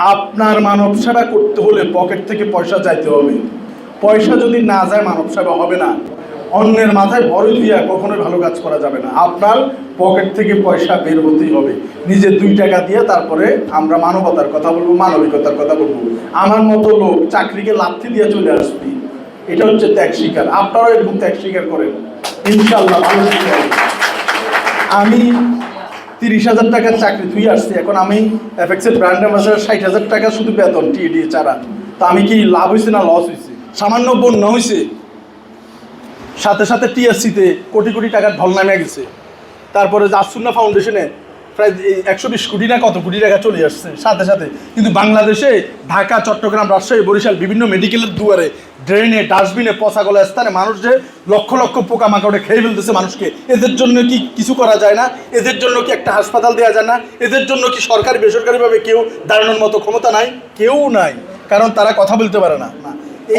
আপনার মানব সেবা করতে হলে পকেট থেকে পয়সা চাইতে হবে। পয়সা যদি না যায়, মানব সেবা হবে না। অন্যের মাথায় ভরে দিয়া কখনোই ভালো কাজ করা যাবে না। আপনার পকেট থেকে পয়সা বের হতেই হবে। নিজে দুই টাকা দিয়ে তারপরে আমরা মানবতার কথা বলব, মানবিকতার কথা বলব। আমার মতো লোক চাকরিকে লাথি দিয়ে চলে আসবি। এটা হচ্ছে ত্যাগ স্বীকার। আপনারাও এরকম ত্যাগ স্বীকার করেন। ইনশাল্লাহ আমি তিরিশ হাজার টাকার চাকরি তুই আসছি। এখন আমি এফএক্সের ব্র্যান্ড অ্যাম্বাসাডার ষাট হাজার টাকা শুধু বেতন টিএডি ছাড়া। তা আমি কি লাভ হয়েছে না লস হয়েছে সামান্য বন্য হয়েছে সাথে সাথে টিএসসিতে কোটি কোটি টাকার ঢল নামে গেছে। তারপরে জাসুন্না ফাউন্ডেশনে প্রায় একশো বিশ কোটি না কত কোটি টাকা চলে আসছে, সাথে সাথে। কিন্তু বাংলাদেশে, ঢাকা, চট্টগ্রাম, রাজশাহী, বরিশাল বিভিন্ন মেডিকেলের দুয়ারে ড্রেনে ডাস্টবিনে পচা গলা স্থানে মানুষ যে লক্ষ লক্ষ পোকামাকড়ে খেয়ে ফেলতেছে মানুষকে, এদের জন্য কি কিছু করা যায় না? এদের জন্য কি একটা হাসপাতাল দেওয়া যায় না? এদের জন্য কি সরকারি, বেসরকারিভাবে কেউ দাঁড়ানোর মতো ক্ষমতা নাই? কেউ নাই, কারণ তারা কথা বলতে পারে না।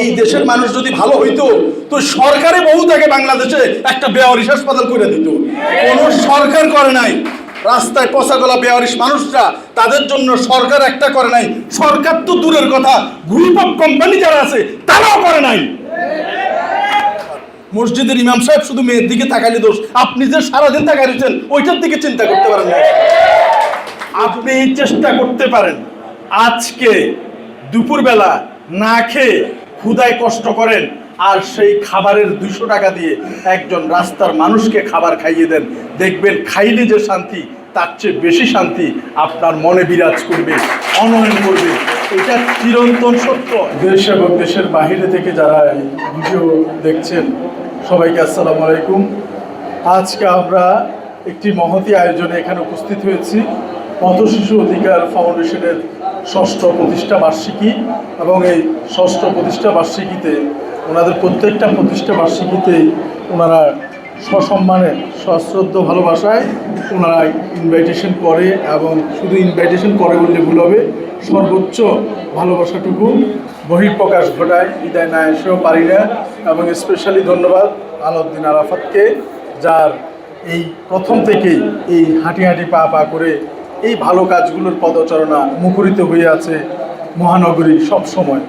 এই দেশের মানুষ যদি ভালো হইতো, তো সরকারে বহু থাকে বাংলাদেশে একটা বেয়ারিশ হাসপাতাল করে দিত। কোনো সরকার করে নাই। রাস্তায় পচা গলা বেয়ারিশ মানুষরা তাদের জন্য সরকার একটা করে নাই। সরকার তো দূরের কথা গ্রুপ অফ কোম্পানি যারা আছে, তারাও করে নাই। মসজিদের ইমাম সাহেব শুধু মেয়ের দিকে তাকাইলে দোষ। আপনি যে সারাদিন তাকাইছেন ওইটার দিকে চিন্তা করতে পারেন না। আপনি চেষ্টা করতে পারেন। আজকে দুপুরবেলা না খেয়ে ক্ষুদায় কষ্ট করেন, আর সেই খাবারের দুইশো টাকা দিয়ে একজন রাস্তার মানুষকে খাবার খাইয়ে দেন। দেখবেন খাইলে যে শান্তি, তার চেয়ে বেশি শান্তি আপনার মনে বিরাজ করবে, অনয়ন করবে। এটা চিরন্তন সত্য। দেশ এবং দেশের বাহিরে থেকে যারা এই ভিডিও দেখছেন, সবাইকে আসসালামু আলাইকুম। আজকে আমরা একটি মহতী আয়োজনে এখানে উপস্থিত হয়েছি। পথ শিশু অধিকার ফাউন্ডেশনের ষষ্ঠ প্রতিষ্ঠা বার্ষিকী এবং এই ষষ্ঠ প্রতিষ্ঠা বার্ষিকীতে, ওনাদের প্রত্যেকটা প্রতিষ্ঠা বার্ষিকীতেই ওনারা সসম্মানে, সশ্রদ্ধ ভালোবাসায় ওনারা ইনভাইটেশন করে এবং শুধু ইনভাইটেশন করে বললে ভুল হবে, সর্বোচ্চ ভালোবাসাটুকু বহিঃপ্রকাশ ঘটায়, বিদায় না এসেও পারি না। এবং স্পেশালি ধন্যবাদ আলাউদ্দিন আরাফাতকে, যার এই প্রথম থেকেই এই হাঁটি হাঁটি পা পা করে এই ভালো কাজগুলোর পদচারণা মুখরিত হয়ে আছে মহানগরী সব সময়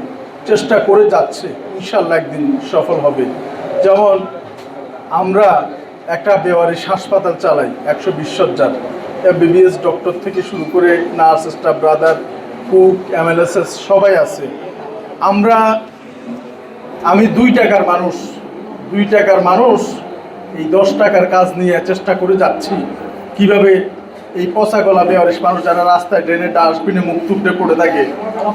চেষ্টা করে যাচ্ছে ইনশাল্লাহ একদিন সফল হবে। যেমন আমরা একটা বেওয়ারিশ হাসপাতাল চালাই, একশো বিশ সজ্জার বিবিএস ডক্টর থেকে শুরু করে nurse staff brother cook MLSS সবাই আছে। আমরা, আমি দুই টাকার মানুষ, দুই টাকার মানুষ এই দশ টাকার কাজ নিয়ে চেষ্টা করে যাচ্ছি। কীভাবে এই পচা গলা বেয়ারিশ মানুষ যারা রাস্তায় ড্রেনে ডাস্টবিনে মুখ টুকরে পড়ে থাকে,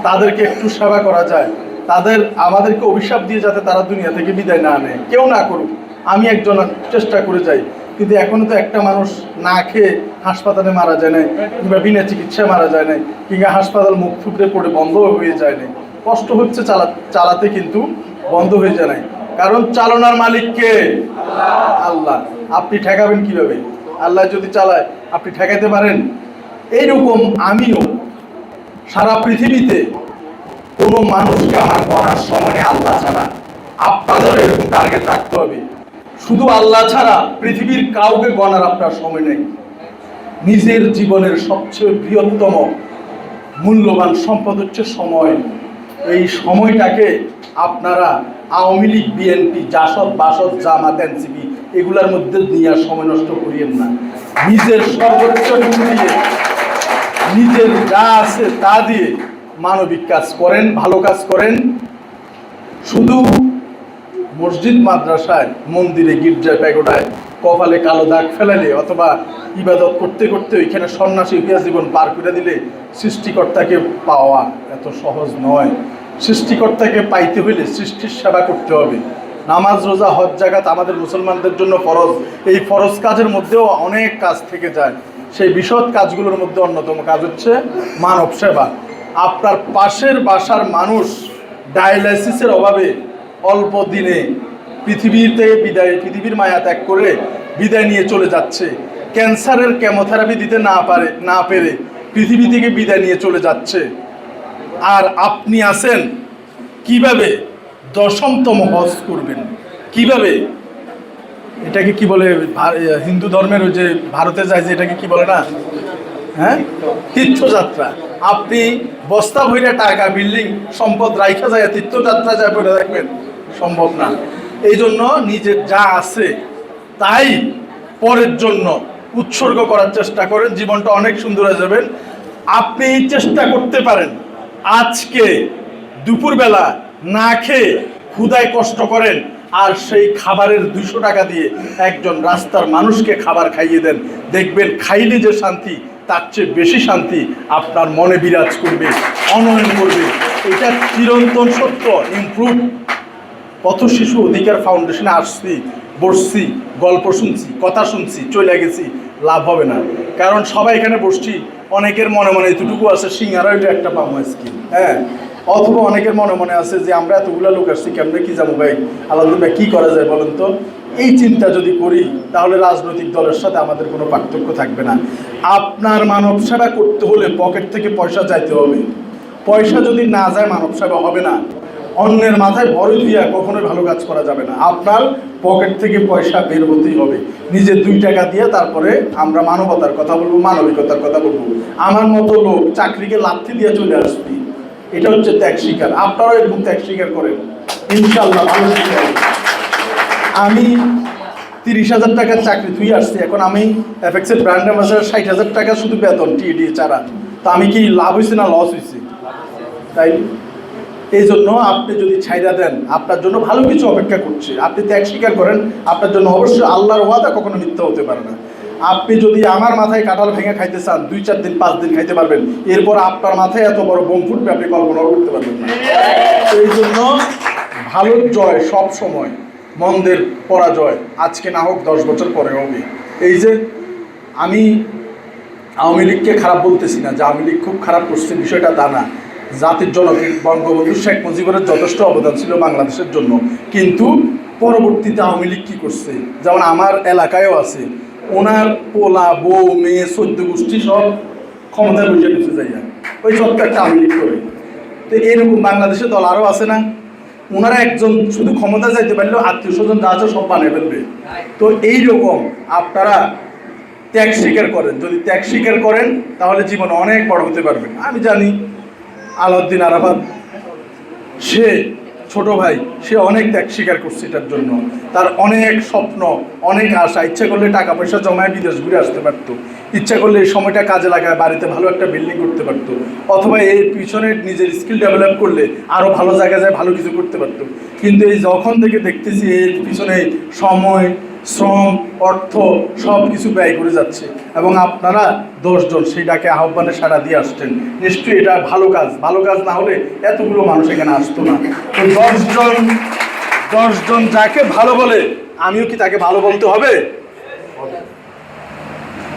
তাদেরকে একটু সেবা করা যায়। তাদের, আমাদেরকে অভিশাপ দিয়ে যাতে তারা দুনিয়া থেকে বিদায় না নেয়। কেউ না করুক। আমি একজন চেষ্টা করে যাই। কিন্তু এখনও তো একটা মানুষ না খেয়ে হাসপাতালে মারা যায় নাই, কিংবা বিনা চিকিৎসায় মারা যায় নাই, কিংবা হাসপাতাল মুখ থুবড়ে পড়ে বন্ধ হয়ে যায় নাই। কষ্ট হচ্ছে চালা, চালাতে কিন্তু বন্ধ হয়ে যায় নাই। কারণ চালনার মালিক কে? আল্লাহ। আপনি ঠেকাবেন কীভাবে? আল্লাহ যদি চালায়, আপনি ঠেকাতে পারেন? এইরকম আমিও সারা পৃথিবীতে কোনো মানুষকে আমার করার সময় আল্লাহ ছাড়া আপনাদের এরকম টার্গেট রাখতে হবে। শুধু আল্লাহ ছাড়া পৃথিবীর কাউকে গণার আপনার সময় নেই। নিজের জীবনের সবচেয়ে বৃহত্তম মূল্যবান সম্পদ হচ্ছে সময়। এই সময়টাকে আপনারা আওয়ামী লীগ, বিএনপি, জাসদ, বাসদ, জামাত, এনসিপি এগুলার মধ্যে নিয়ে সময় নষ্ট করিয়েন না। নিজের সর্বোচ্চ দিয়ে, নিজের যা আছে তা দিয়ে মানবিক কাজ করেন, ভালো কাজ করেন। শুধু মসজিদ, মাদ্রাসায়, মন্দিরে গির্জায় প্যাগোডায় কপালে কালো দাগ ফেলালে অথবা ইবাদত করতে করতে ওইখানে সন্ন্যাসী ইতিহাস জীবন পার করে দিলে সৃষ্টিকর্তাকে পাওয়া এত সহজ নয়। সৃষ্টিকর্তাকে পাইতে হইলে সৃষ্টির সেবা করতে হবে। নামাজ, রোজা, হজ জাগাত আমাদের মুসলমানদের জন্য ফরজ। এই ফরজ কাজের মধ্যেও অনেক কাজ থেকে যায়। সেই বিশদ কাজগুলোর মধ্যে অন্যতম কাজ হচ্ছে মানব সেবা। আপনার পাশের বাসার মানুষ ডায়ালাইসিসের অভাবে অল্প দিনে পৃথিবীতে বিদায়, পৃথিবীর মায়া ত্যাগ করে বিদায় নিয়ে চলে যাচ্ছে। ক্যান্সারের কেমোথেরাপি দিতে না পারে, না পেরে পৃথিবী থেকে বিদায় নিয়ে চলে যাচ্ছে। আর আপনি আছেন কীভাবে দশমতম হজ করবেন? কীভাবে? এটাকে কি বলে হিন্দু ধর্মের ওই যে ভারতে যায় যে এটাকে কি বলে না? হ্যাঁ? তীর্থযাত্রা। আপনি বস্তা ভইরা টাকা, বিল্ডিং, সম্পদ রাইখা যায় তীর্থযাত্রা যায় বলে রাখবেন সম্ভব না। এই জন্য নিজের যা আছে তাই পরের জন্য উৎসর্গ করার চেষ্টা করেন। জীবনটা অনেক সুন্দর হয়ে যাবেন। আপনি চেষ্টা করতে পারেন। আজকে দুপুরবেলা না খেয়ে ক্ষুদায় কষ্ট করেন আর সেই খাবারের দুশো টাকা দিয়ে একজন রাস্তার মানুষকে খাবার খাইয়ে দেন। দেখবেন খাইলে যে শান্তি, তার চেয়ে বেশি শান্তি আপনার মনে বিরাজ করবে, অনয়ন করবে। এটা চিরন্তন সত্য ইমপ্রুভ পথ শিশু অধিকার ফাউন্ডেশনে আসছি, বসছি, গল্প শুনছি, কথা শুনছি, চলে গেছি, লাভ হবে না। কারণ সবাই এখানে বসছি, অনেকের মনে মনে এতটুকু আছে, সিঙ্গারা এটা একটা পাবো আজকে হ্যাঁ? অথবা অনেকের মনে মনে আছে যে আমরা এতগুলো লোক আসছি, কেমনে কি যাব ভাই? আলাদা কী করা যায় বলেন তো? এই চিন্তা যদি করি, তাহলে রাজনৈতিক দলের সাথে আমাদের কোনো পার্থক্য থাকবে না। আপনার মানব সেবা করতে হলে পকেট থেকে পয়সা চাইতে হবে। পয়সা যদি না যায়, মানব সেবা হবে না। অন্যের মাথায় বড় দিয়া কখনোই ভালো কাজ করা যাবে না। আপনার পকেট থেকে পয়সা বের হতেই হবে। নিজের দুই টাকা দিয়ে তারপরে আমরা মানবতার কথা বলব, মানবিকতার কথা বলব। আমার মতো লোক চাকরিকে লাথি দিয়ে চলে আসবি, এটা হচ্ছে ত্যাগ স্বীকার। আপনারাও এরকম ত্যাগ স্বীকার করেন। ইনশাল্লাহ ভালো আমি তিরিশ হাজার টাকার চাকরি তুই আসছি, এখন আমি এফেক্সের ব্র্যান্ড অ্যাম্বাসাডার ষাট হাজার টাকা শুধু বেতন টিএডি ছাড়া তা আমি কি লাভ হয়েছে না লস হয়েছে তাই? এই জন্য আপনি যদি ছাইরা দেন, আপনার জন্য ভালো কিছু অপেক্ষা করছে। আপনি ত্যাগ স্বীকার করেন, আপনার জন্য অবশ্যই আল্লাহর ওয়াদা কখনো মিথ্যা হতে পারে না। আপনি যদি আমার মাথায় কাঁঠাল ভেঙে খাইতে চান, দুই চার দিন, পাঁচ দিন খাইতে পারবেন। এরপর আপনার মাথায় এত বড় বোম ফুটবে, আপনি কল্পনা করতে পারবেন না। এই জন্য ভালোর জয় সব সময়, মন্দের পরাজয় আজকে না হোক, দশ বছর পরে হবে। এই যে আমি আওয়ামী লীগকে খারাপ বলতেছি না, যে আওয়ামী লীগ খুব খারাপ করছে, বিষয়টা তা না। জাতির জনক বঙ্গবন্ধু শেখ মুজিবের যথেষ্ট অবদান ছিল বাংলাদেশের জন্য। কিন্তু পরবর্তীতে আওয়ামী লীগ কী করছে? যেমন আমার এলাকায়ও আছে। ওনার পোলা, বউ, মেয়ে চোদ্দ গোষ্ঠী সব ক্ষমতায় বসে দিতে যাইয়া। ওই একটা আওয়ামী লীগ করে। তো এরকম বাংলাদেশে দল আরও আছে না? ওনারা একজন শুধু ক্ষমতা যাইতে পারলেও আত্মীয় স্বজন যা আছে সব বানিয়ে ফেলবে। তো এইরকম আপনারা ত্যাগ স্বীকার করেন। যদি ত্যাগ স্বীকার করেন, তাহলে জীবন অনেক বড় হতে পারবেন আমি জানি আলাউদ্দিন আরাফাত। সে ছোট ভাই, সে অনেক ত্যাগ স্বীকার করছে এটার জন্য। তার অনেক স্বপ্ন, অনেক আশা। ইচ্ছা করলে টাকা পয়সা জমায় বিদেশ ঘুরে আসতে পারতো। ইচ্ছা করলে এই সময়টা কাজে লাগায়, বাড়িতে ভালো একটা বিল্ডিং করতে পারতো। অথবা এর পিছনে নিজের স্কিল ডেভেলপ করলে আরও ভালো জায়গায় যায়, ভালো কিছু করতে পারতো। কিন্তু এই যখন থেকে দেখতেছি এর পিছনে সময় শ্রম, অর্থ সব কিছু ব্যয় করে যাচ্ছে। এবং আপনারা দশজন সেইটাকে আহ্বানে সাড়া দিয়ে আসছেন। নিশ্চয়ই এটা ভালো কাজ। ভালো কাজ না হলে এতগুলো মানুষ এখানে আসতো না। তো দশজন দশজন যাকে ভালো বলে, আমিও কি তাকে ভালো বলতে হবে?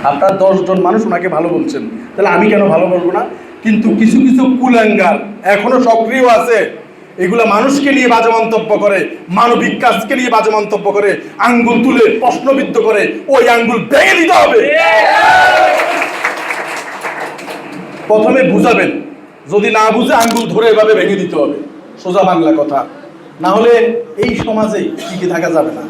আপনার দশজন মানুষ ওনাকে ভালো বলছেন। তাহলে আমি কেন ভালো বলব না? কিন্তু কিছু কিছু কুলাঙ্গার এখনও সক্রিয় আছে। এগুলা মানুষকে নিয়ে বাজে মন্তব্য করে, মানবিক কাজকে নিয়ে বাজে মন্তব্য করে, আঙ্গুল তুলে প্রশ্নবিদ্ধ করে, ওই আঙ্গুল ভেঙে দিতে হবে। প্রথমে বুঝাবেন, যদি না বুঝে আঙ্গুল ধরে এভাবে ভেঙে দিতে হবে। সোজা বাংলা কথা। না হলে এই সমাজে টিকে থাকা যাবে না।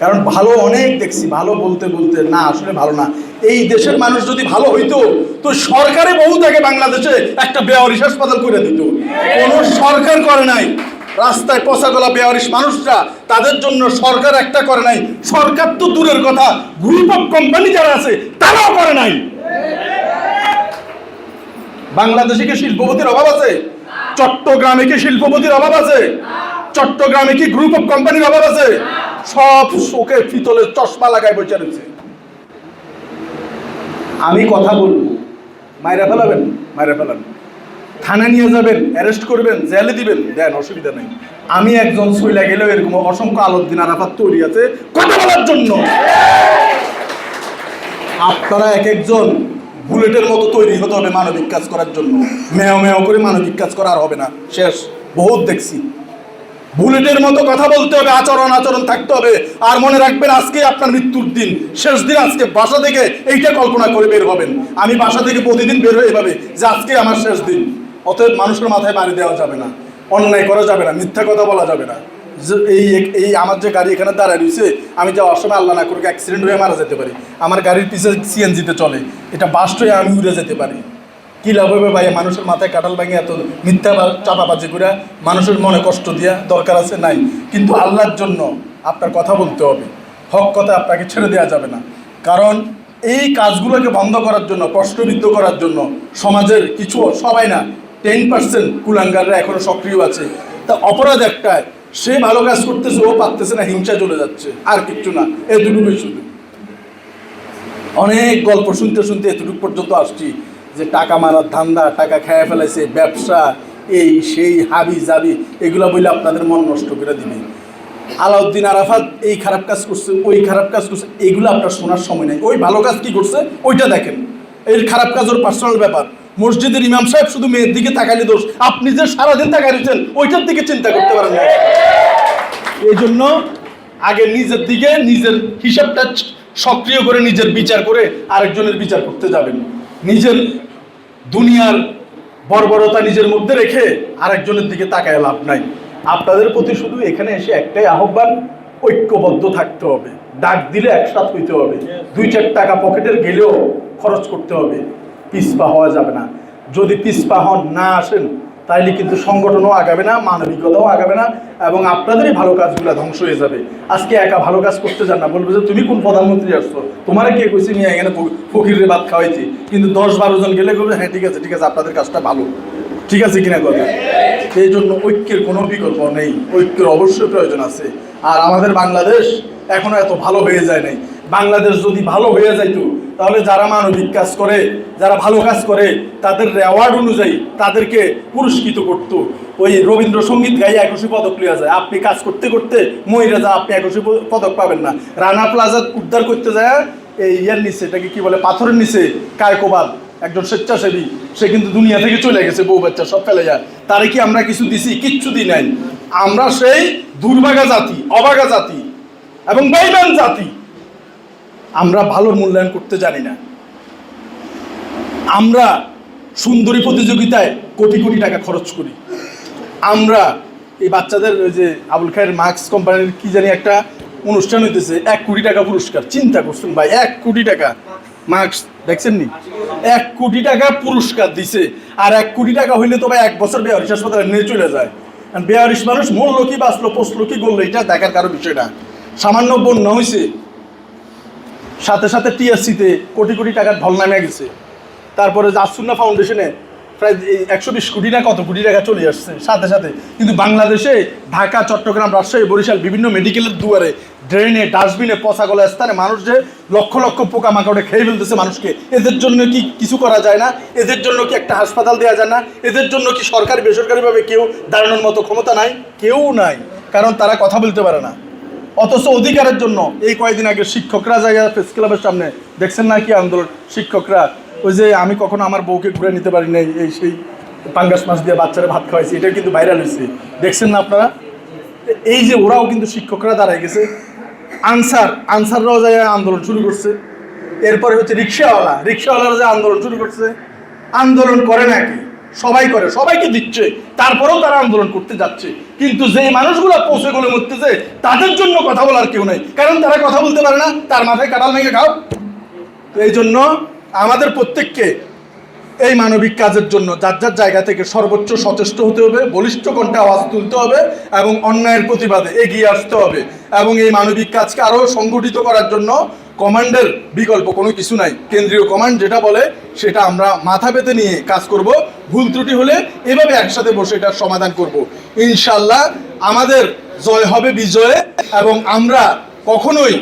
কারণ ভালো অনেক দেখছি, ভালো বলতে বলতে, না, আসলে ভালো না। এই দেশের মানুষ যদি ভালো হইতো, তো সরকারে বহু তাকে বাংলাদেশে একটা বেয়ারিশ হাসপাতাল করে দিত। কোন সরকার করে নাই। রাস্তায় পচা গলা বেয়ারিশ মানুষরা তাদের জন্য সরকার একটা করে নাই। সরকার তো দূরের কথা গ্রুপ অফ কোম্পানি যারা আছে, তারাও করে নাই। বাংলাদেশে কি শিল্পপতির অভাব আছে? চট্টগ্রামে কি শিল্পপতির অভাব আছে? চট্টগ্রামে কি গ্রুপ অফ কোম্পানির অভাব আছে? সব চোখে ফিতলের চশমা লাগায় বসে রয়েছে। আমি কথা বলব। মায়েরা ফেলাবেন মায়েরা ফেলান। থানা নিয়ে যাবেন, অ্যারেস্ট করবেন, জেলে দিবেন। দেন, অসুবিধা নেই। আমি একজন সইলা গেলেও এরকম অসংখ্য আলোদ্দিন আরাফাত তৈরি আছে। কথা বলার জন্য। আপনারা এক একজন বুলেটের মতো তৈরি হতে হবে মানবিক কাজ করার জন্য। মেয় মেয় করে মানবিক কাজ করা আর হবে না। শেষ। বহুত দেখছি। বুলেটের মতো কথা বলতে হবে, আচরণ আচরণ থাকতে হবে। আর মনে রাখবেন, আজকে আপনার মৃত্যুর দিন। শেষ দিন আজকে বাসা থেকে এইটা কল্পনা করে বের হবেন। আমি বাসা থেকে প্রতিদিন বের হয়ে এভাবে, যে আজকে আমার শেষ দিন। অতএব মানুষের মাথায় বাড়ি দেওয়া যাবে না। অন্যায় করা যাবে না। মিথ্যা কথা বলা যাবে না। এই এই আমার যে গাড়ি এখানে দাঁড়ায় রয়েছে, আমি যাওয়ার সময় আল্লাহ না করে অ্যাক্সিডেন্ট হয়ে মারা যেতে পারি। আমার গাড়ির পিছে সিএনজিতে চলে। এটা বাস্ট হয়ে আমি উড়ে যেতে পারি। কি লাভ হবে ভাই? মানুষের মাথায় কাটাল ভাঙে এত মিথ্যা বা চাপাবাজি করে মানুষের মনে কষ্ট দিয়া দরকার আছে, নাই। কিন্তু আল্লাহর জন্য আপনার কথা বলতে হবে। হক কথা আপনাকে ছেড়ে দেওয়া যাবে না। কারণ এই কাজগুলোকে বন্ধ করার জন্য, প্রশ্নবিদ্ধ করার জন্য সমাজের কিছু, সবাই না, টেন পার্সেন্ট কুলাঙ্গাররা এখনও সক্রিয় আছে। তা অপরাধ একটাই, সে ভালো কাজ করতেছে, ও পারতেছে না, হিংসা চলে যাচ্ছে। আর কিচ্ছু না এ দুটুকুই শুধু। অনেক গল্প শুনতে শুনতে এতটুকু পর্যন্ত আসছি। যে টাকা মারার ধান্দা, টাকা খেয়ে ফেলেছে, ব্যবসা, এই সেই হাবি জাবি, এগুলো বলে আপনাদের মন নষ্ট করে দিবে। আলাউদ্দিন আরাফাত এই খারাপ কাজ করছে, ওই খারাপ কাজ করছে, এগুলো আপনার শোনার সময় নেই। ওই ভালো কাজ কি করছে? ওইটা দেখেন। এর খারাপ কাজ ওর পার্সোনাল ব্যাপার। মসজিদের ইমাম সাহেব শুধু মেয়ের দিকে তাকালে দোষ। আপনি যে সারাদিন তাকাই রয়েছেন ওইটার দিকে চিন্তা করতে পারেন না। এই জন্য আগে নিজের দিকে নিজের হিসাবটা সক্রিয় করে, নিজের বিচার করে আরেকজনের বিচার করতে যাবেন। নিজের দুনিয়ার বর্বরতা নিজের মধ্যে রেখে আরেকজনের দিকে তাকায় লাভ নাই। আপনাদের প্রতি শুধু এখানে এসে একটাই আহ্বান, ঐক্যবদ্ধ থাকতে হবে। ডাক দিলে একসাথ হইতে হবে। দুই চার টাকা পকেটের গেলেও খরচ করতে হবে। পিসপা হওয়া যাবে না। যদি পিসপা হন, না আসেন তাইলে কিন্তু সংগঠনও আগাবে না, মানবিকতাও আগাবে না, এবং আপনাদেরই ভালো কাজগুলো ধ্বংস হয়ে যাবে। আজকে একা ভালো কাজ করতে চান না, বলবে যে তুমি কোন প্রধানমন্ত্রী আসছো? তোমারে কে কইছি নিয়ে এখানে ফকিরের ভাত খাওয়াইছি? কিন্তু দশ বারো জন গেলে বলবে হ্যাঁ ঠিক আছে ঠিক আছে, আপনাদের কাজটা ভালো। ঠিক আছে কিনা কথা? সেই জন্য ঐক্যের কোনো বিকল্প নেই। ঐক্যের অবশ্যই প্রয়োজন আছে। আর আমাদের বাংলাদেশ এখনও এত ভালো হয়ে যায় নাই। বাংলাদেশ যদি ভালো হয়ে যাইতো, তাহলে যারা মানবিক কাজ করে, যারা ভালো কাজ করে, তাদের অ্যাওয়ার্ড অনুযায়ী তাদেরকে পুরস্কৃত করত। ওই রবীন্দ্রসঙ্গীত গাই একুশে পদক লিয়া যায়। আপনি কাজ করতে করতে মহিলা যা, আপনি একুশে পদক পাবেন না। রানা প্লাজা উদ্ধার করতে যায়, এই ইয়ার নিচে, এটাকে কি বলে, পাথরের নিচে, কায়কোবাদ, একজন স্বেচ্ছাসেবী, সে কিন্তু দুনিয়া থেকে চলে গেছে, বউ বাচ্চা সব ফেলে যায় তারে কি আমরা কিছু দিছি? কিচ্ছু দিই নাই। আমরা সেই দুর্ভাগা জাতি, অবাগা জাতি এবং বেইমান জাতি। আমরা ভালোর মূল্যায়ন করতে জানি না। আমরা সুন্দরী প্রতিযোগিতায় কোটি কোটি টাকা খরচ করি। আমরা এই বাচ্চাদের ওই যে আবুল খায়ের মার্কস কোম্পানির কি জানি একটা অনুষ্ঠান হইতেছে, এক কোটি টাকা পুরস্কার। চিন্তা করছেন ভাই, এক কোটি টাকা। মার্কস, দেখছেন নি? এক কোটি টাকা পুরস্কার দিছে। আর এক কোটি টাকা হইলে তো ভাই এক বছর বেয়ারিশ হাসপাতালে নিয়ে চলে যায়। বেয়ারিশ মানুষ মরলো কি বাঁচলো পোষলো কি করল এটা দেখার কারও বিষয় না। সামান্য বন্যা হয়েছে সাথে সাথে টিএসসিতে কোটি কোটি টাকার ঢল নামে গেছে। তারপরে জাসুন্না ফাউন্ডেশনে প্রায় একশো বিশ কোটি না কত কোটি টাকা চলে আসছে, সাথে সাথে। কিন্তু বাংলাদেশে, ঢাকা, চট্টগ্রাম, রাজশাহী, বরিশাল বিভিন্ন মেডিকেলের দুয়ারে ড্রেনে ডাস্টবিনে পচা গলা স্থানে মানুষ যে লক্ষ লক্ষ পোকামাকড়ে খেয়ে ফেলতেছে মানুষকে, এদের জন্য কি কিছু করা যায় না? এদের জন্য কি একটা হাসপাতাল দেওয়া যায় না? এদের জন্য কি সরকারি বেসরকারিভাবে কেউ দাঁড়ানোর মতো ক্ষমতা নাই? কেউ নাই, কারণ তারা কথা বলতে পারে না। অথচ অধিকারের জন্য এই কয়েকদিন আগে শিক্ষকরা জায়গা প্রেস ক্লাবের সামনে, দেখছেন না কি আন্দোলন? শিক্ষকরা, ওই যে আমি কখনো আমার বউকে ঘুরে নিতে পারি নাই, এই সেই পাঙ্গাস মাছ দিয়ে বাচ্চারা ভাত খাওয়াইছে এটা কিন্তু ভাইরাল হয়েছে দেখছেন না আপনারা? এই যে ওরাও কিন্তু শিক্ষকরা দাঁড়ায় গেছে। আনসার, আনসাররাও যায় আন্দোলন শুরু করছে। এরপরে হচ্ছে রিক্সাওয়ালা, রিক্সাওয়ালারা যে আন্দোলন শুরু করছে, আন্দোলন করে নাকি সবাই করে, সবাইকে দিচ্ছে। তারপরেও তারা আন্দোলন করতে যাচ্ছে। কিন্তু যে মানুষগুলো পৌঁছে গুলো মরতেছে, তাদের জন্য কথা বলার কেউ নেই। কারণ তারা কথা বলতে পারে না, তার মাথায় কাটাল ভেঙে খাও। এই জন্য আমাদের প্রত্যেককে এই মানবিক কাজের জন্য যার যার জায়গা থেকে সর্বোচ্চ সচেষ্ট হতে হবে, বলিষ্ঠ কণ্ঠে আওয়াজ তুলতে হবে এবং অন্যায়ের প্রতিবাদে এগিয়ে আসতে হবে। এবং এই মানবিক কাজকে আরও সংগঠিত করার জন্য কমান্ডের বিকল্প কোনো কিছু নাই। কেন্দ্রীয় কমান্ড যেটা বলে, সেটা আমরা মাথা পেতে নিয়ে কাজ করব। ভুল ত্রুটি হলে এভাবে একসাথে বসে এটার সমাধান করব। ইনশাল্লাহ আমাদের জয় হবে বিজয়ে এবং আমরা কখনোই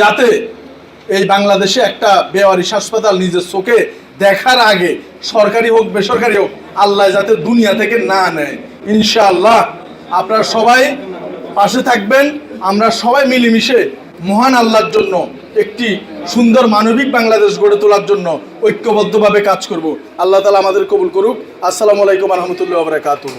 যাতে এই বাংলাদেশে একটা বেওয়ারিশ হাসপাতাল নিজের চোখে দেখার আগে সরকারি হোক, বেসরকারি হোক, আল্লাহ যাতে দুনিয়া থেকে না নেয়। ইনশাআল্লাহ আপনারা সবাই পাশে থাকবেন, আমরা সবাই মিলেমিশে মহান আল্লাহর জন্য একটি সুন্দর মানবিক বাংলাদেশ গড়ে তোলার জন্য ঐক্যবদ্ধভাবে কাজ করব। আল্লাহ তালা আমাদের কবুল করুক। আসসালামু আলাইকুম রহমতুল্লাহ বরকাতুহ।